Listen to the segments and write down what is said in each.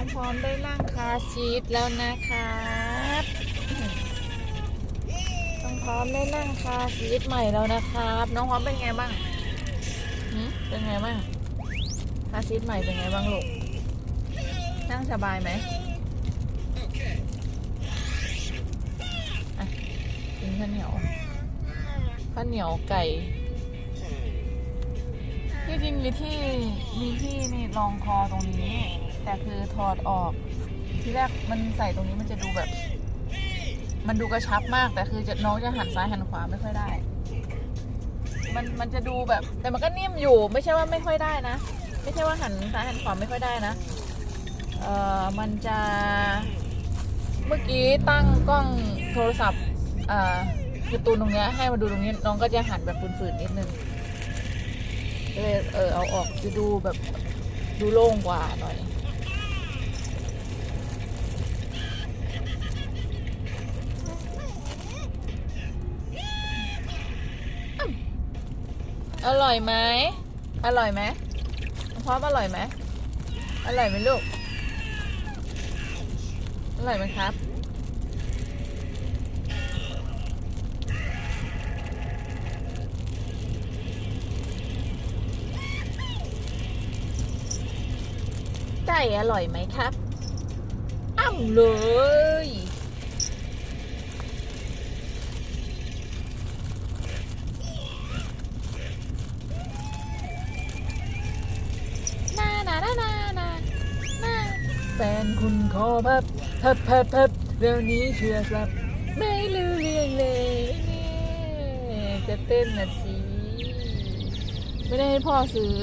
น้องพร้อมได้นั่งคาซีทแล้วนะครับน้องพร้อมได้นั่งคาซีทใหม่แล้วนะครับ น้องพร้อมเป็นไงบ้างเป็นไงบ้างคาซีทใหม่เป็นไงบ้างลูก นั่งสบายไหมอะกินข้าวเหนียวข้าวเหนียวไก่ที่จริงมีที่มีที่นี่รองคอตรงนี้ แต่คือถอดออก ที่แรกมันใส่ตรงนี้มันจะดูแบบ มันดูกระชับมาก แต่คือจะน้องจะหันซ้ายหันขวาไม่ค่อยได้ มันมันจะดูแบบ แต่มันก็นิ่มอยู่ ไม่ใช่ว่าไม่ค่อยได้นะ ไม่ใช่ว่าหันซ้ายหันขวาไม่ค่อยได้นะ เอ่อ มันจะ เมื่อกี้ตั้งกล้องโทรศัพท์อ่าคือตูนตรงเนี้ยให้มาดูตรงนี้น้องก็จะหันแบบฝืนๆนิดนึงเลยเออเอาออกจะดูแบบดูโล่งกว่าหน่อย อร่อยไหม อร่อยไหมพร้อมอร่อยไหม อร่อยไหมลูก อร่อยไหมครับ ไก่อร่อยไหมครับ อ้ำเลย คุณขอพับพับพับพับเรื่องนี้เชื่อครับ ไม่รู้เรื่องเลยนี่จะเต้นนะสิไม่ได้ให้พ่อซื้อ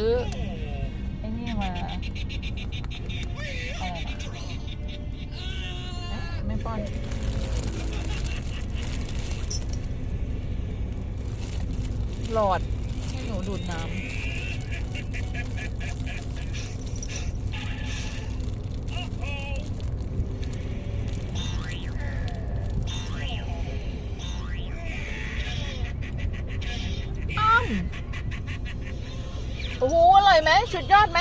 ไอ้นี่มาอะไรนะเอ๊ะไม่ป้อนหลอดให้หนูดูดน้ำ สุดยอดไหม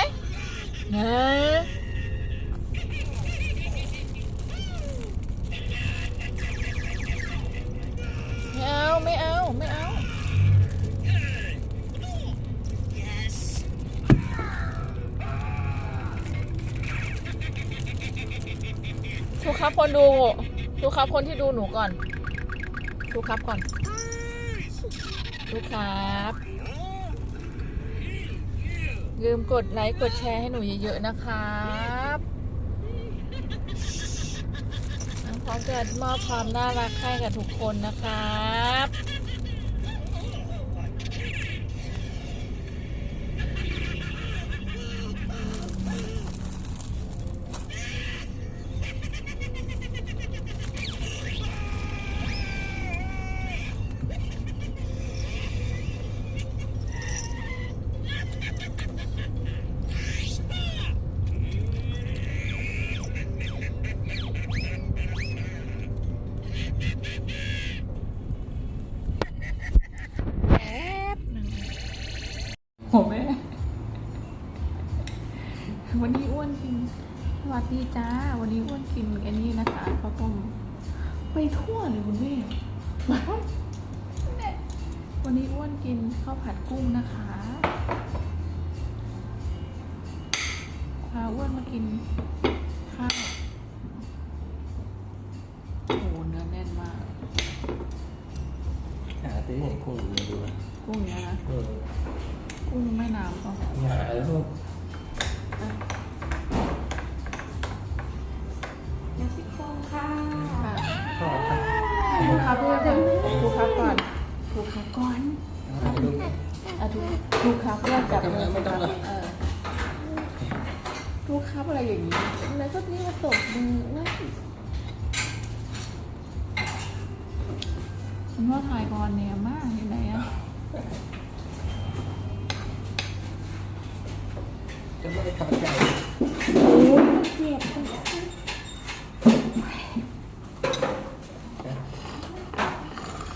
นะไม่เอา ไม่เอา ไม่เอา ทุกครับคนดู ทุกครับคนที่ดูหนูก่อน ทุกครับก่อน ทุกครับ ลืมกดไลค์กดแชร์ให้หนูเยอะๆนะครับพร้อมจะมอบความน่ารักให้กับทุกคนนะครับ ดีจ้า วันนี้อ้วนกินไอ้นี่นะคะข้าวต้มไปทั่วเลยคุณแม่วันนี้อ้วนกินข้าวผัดกุ้งนะคะพาอ้วนมากินข้าวโอ้โหเนื้อแน่นมากหาซื้อให้กุ้งมาดูนะกุ้งเนี้ยนะเออกุ้งแม่น้ำก็หาแล้ว ทุกครับก่อนทุกครับก่อนเอาไปดูอะทุกทุกครับเพื่อนจับมือไม่ต้องเลยเออทุกครับอะไรอย่างนี้ แล้วก็นี่มาตบมือเว้ยคุณพ่อถ่ายก่อนเนี่ยมากอยู่ไหนอะจะไม่ได้ทำใจ โอ้ยเจ็บจัง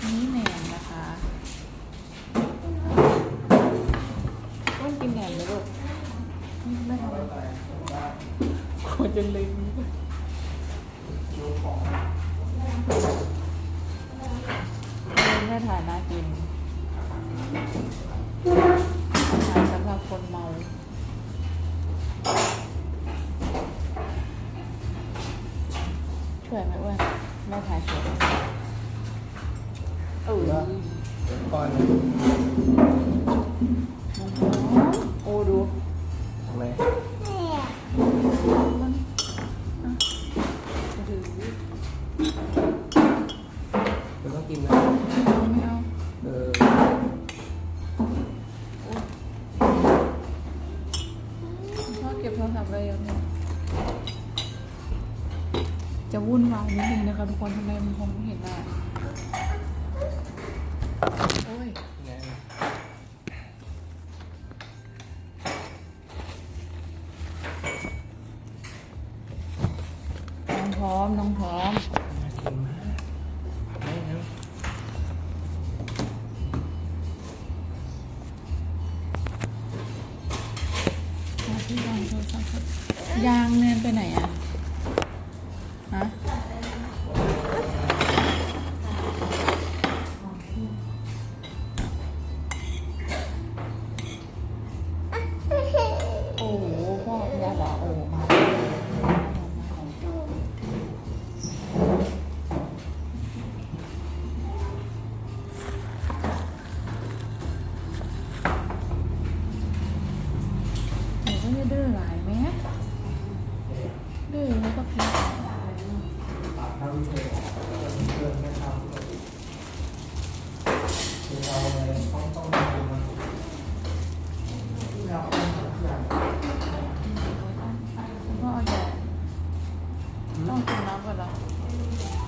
นี่แหนมนะคะต้องกินแหนมไหมลูกไม่ทำ ควรจะลืม แม่ถ่ายน่ากินอาหารสำหรับคนเมาช่วยไหมอ้วนแม่ถ่ายสวยเออเดี๋ยวก่อน โอ้ดู ทำไม มันอะถือ เดี๋ยวต้องกินนะ เอาไม่เอา เออ พ่อเก็บโทรศัพท์ไว้ยังเนี่ย จะวุ่นวายนิดนึงนะคะทุกคนทำไมมันคงไม่เห็นหน้าโอ้ยน้องพร้อมน้องพร้อมน่ากินมากไม่นาที่วางโทรศัพท์ยางเนินไปไหนอะ องทำทุกอย่างคุณพ่อเอาใหญ่ต้องกินน้ำก่อนเหรอ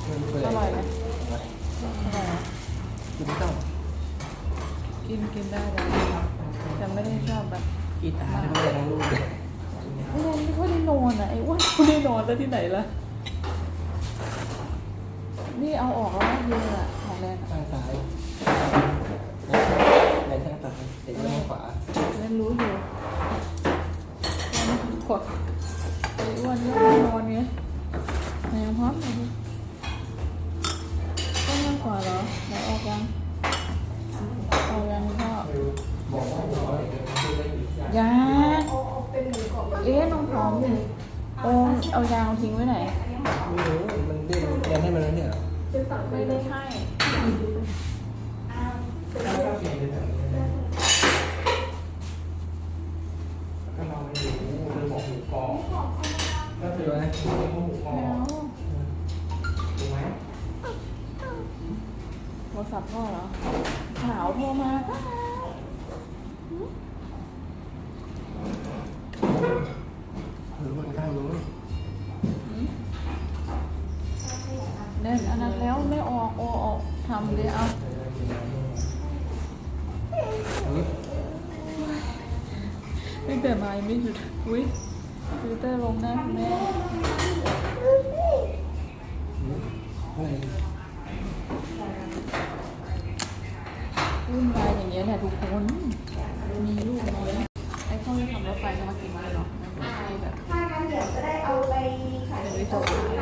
อนเพื่อนอร่อยไหมอร่อยไหมกินข้กินกินได้เลยแต่ไม่ได้ชอบแบบกีตาร์ไม่ได้ทั้งลูกเลย ไม่ได้ไม่ค่อยได้ นอนอะไอ้อ้วนไม่ได้นอนแล้วที่ไหนล่ะ นี่เอาออกแล้วเยอะอะของแรงอะข้างซ้ายแรงข้างซ้ายเด็กข้างขวาเล่นรู้อยู่กดไอ้อ้วนก็ไม่นอนเนี้ยไหนพร้อมไหนดิต้นมากกว่าเหรอไหนออกยังออกยังพ่อ บอกว่าหัวเด็กมันคือได้อีกอย่าง ยา เอ๊ะน้องพร้อมดิโอ้เอายางทิ้งไว้ไหน ไม่รู้มันเด่นเรียนให้มันแล้วเนี่ยไม่ได้ให้ก็เราไม่รู้เลยบอกหูกองก็ถือว่าหูกอไม่งเอาถูกไหมโทรศัพท์พ่อเหรอขาวโทรมา เลยเอาอันนี้ตั้งแต่มาไม่หยุด อุ้ยฟิลเตอร์ลงหน้าคุณแม่วุ่นวายอย่างเงี้ยแหละทุกคน มีลูกน้อยไอ้เข้าไปขับรถไฟจะมากินอะไรหรอกไม่แบบถ้างั้นเดี๋ยวจะได้เอาไปขายในต๊ะถ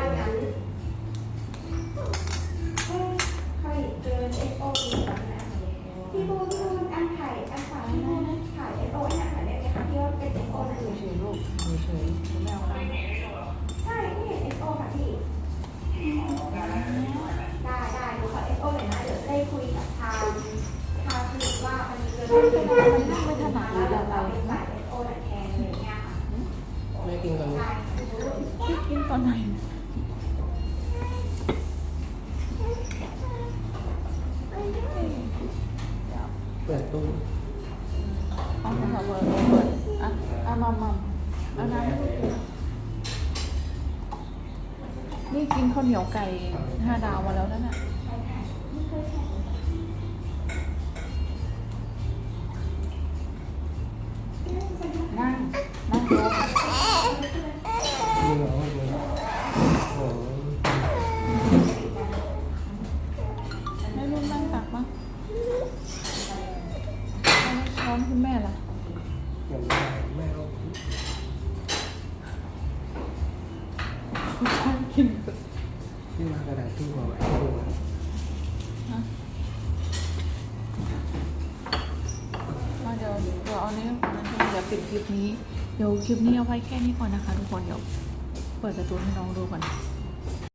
้าด ว่ามันเกินไม่เป็นไรมันไม่ถนัดหรือแล้อะวไรเราเป็นสายเอสโอหน่อยแทนอะไรอย่างเงี้ยค่ะไม่กินตอนไหนเปิดตู้เอาโทรศัพท์เปิดเปิดอะเอามามาเอาน้ำนี่กินข้าวเหนียวไก่ห้าดาวมาแล้วนั่นน่ะ ผู้ชายกินที่มากระดาษที่บอกไอ้ตัวเดี๋ยวเดี๋ยวเอาเนี้นั้นเดี๋ยวปิดคลิปนี้ เดี๋ยวคลิปนี้เอาไว้แค่นี้ก่อนนะคะทุกคน เดี๋ยวเปิดประตูให้น้องดูก่อน